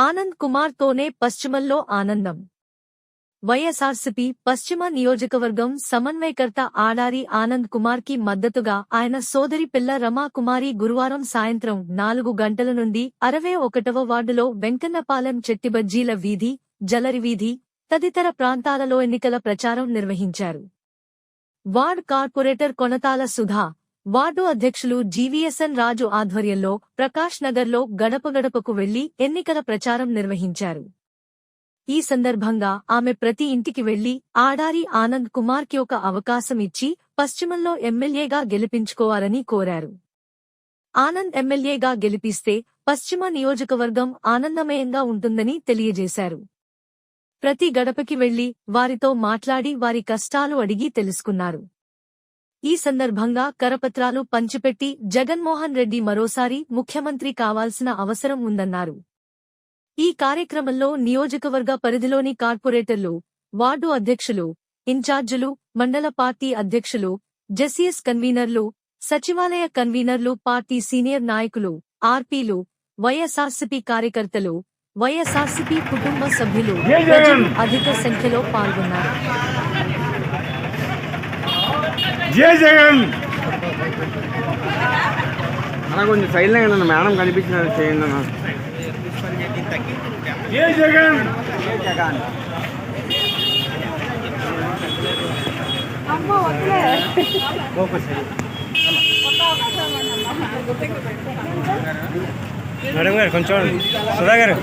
ఆనంద్ కుమార్ తోనే పశ్చిమల్లో ఆనందం. వైఎస్ఆర్సీపీ పశ్చిమ నియోజకవర్గం సమన్వయకర్త ఆడారి ఆనంద్ కుమార్కి మద్దతుగా ఆయన సోదరి పిల్ల రమాకుమారి గురువారం సాయంత్రం నాలుగు గంటల నుండి అరవై ఒకటవ వార్డులో వెంకన్నపాలెం చెట్టిబజ్జీల వీధి జలరి వీధి తదితర ప్రాంతాలలో ఎన్నికల ప్రచారం నిర్వహించారు. Ward corporator Konathala Sudha ward అధ్యక్షులు జీవీఎస్ఎన్ రాజు ఆధ్వర్యంలో ప్రకాష్ నగర్లో గడప గడపకు వెళ్ళి ఎన్నికల ప్రచారం నిర్వహించారు. ఈ సందర్భంగా ఆమె ప్రతి ఇంటికి వెళ్ళి ఆడారి ఆనంద్ కుమార్కి ఒక అవకాశం ఇచ్చి పశ్చిమంలో ఎమ్మెల్యేగా గెలిపించుకోవాలని కోరారు. ఆనంద్ ఎమ్మెల్యేగా గెలిపిస్తే పశ్చిమ నియోజకవర్గం ఆనందమయంగా ఉంటుందని తెలియజేశారు. ప్రతి గడపకి వెళ్ళి వారితో మాట్లాడి వారి కష్టాలు అడిగి తెలుసుకున్నారు. ఈ సందర్భంగా కరపత్రాలు పంచిపెట్టి జగన్మోహన్ రెడ్డి మరోసారి ముఖ్యమంత్రి కావాల్సిన అవసరం ఉందన్నారు. ఈ కార్యక్రమంలో నియోజకవర్గ పరిధిలోని కార్పొరేటర్లు వార్డు అధ్యక్షులు ఇన్ఛార్జీలు మండల పార్టీ అధ్యక్షులు జెసిఎస్ కన్వీనర్లు సచివాలయ కన్వీనర్లు పార్టీ సీనియర్ నాయకులు ఆర్పీలు వైఎస్ఆర్సీపీ కార్యకర్తలు వైఎస్ఆర్సీపీ కుటుంబ సభ్యులు ప్రజలు అధిక సంఖ్యలో పాల్గొన్నారు. జై జగన్! అన్న కొంచెం సైడ్ అన్న మేడం కనిపించినట్టు చేయండి అన్న. జై జగన్! మేడం గారు కొంచెం సుధా గారు.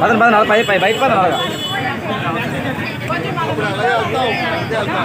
పదండి పదండి పై పై బయట పదండి అలాగా